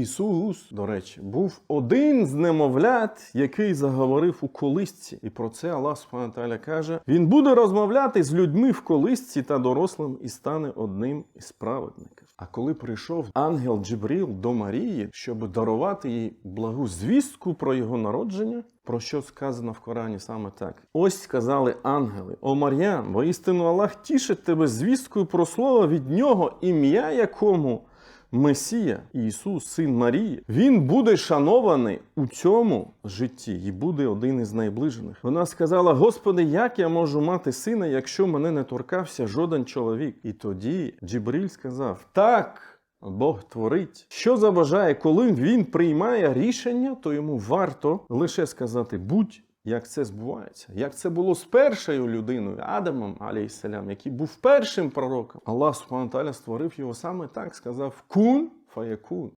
Ісус, до речі, був один з немовлят, який заговорив у колисці. І про це Аллах Субхану каже: Він буде розмовляти з людьми в колисці та дорослим і стане одним із праведників. А коли прийшов ангел Джибріл до Марії, щоб дарувати їй благу звістку про його народження, про що сказано в Корані саме так. Ось сказали ангели: О Мар'ям, воістину Аллах тішить тебе звісткою про слово від нього, ім'я якому Месія, Ісус, син Марії, він буде шанований у цьому житті і буде один із найближених. Вона сказала: Господи, як я можу мати сина, якщо мене не торкався жоден чоловік? І тоді Джибріль сказав: Так. Бог творить, що забажає, коли він приймає рішення, то йому варто лише сказати будь. Як це збувається? Як це було з першою людиною, Адамом, алейсалям, який був першим пророком? Аллах Субхану Тааля створив його саме так, сказав кун фаякун.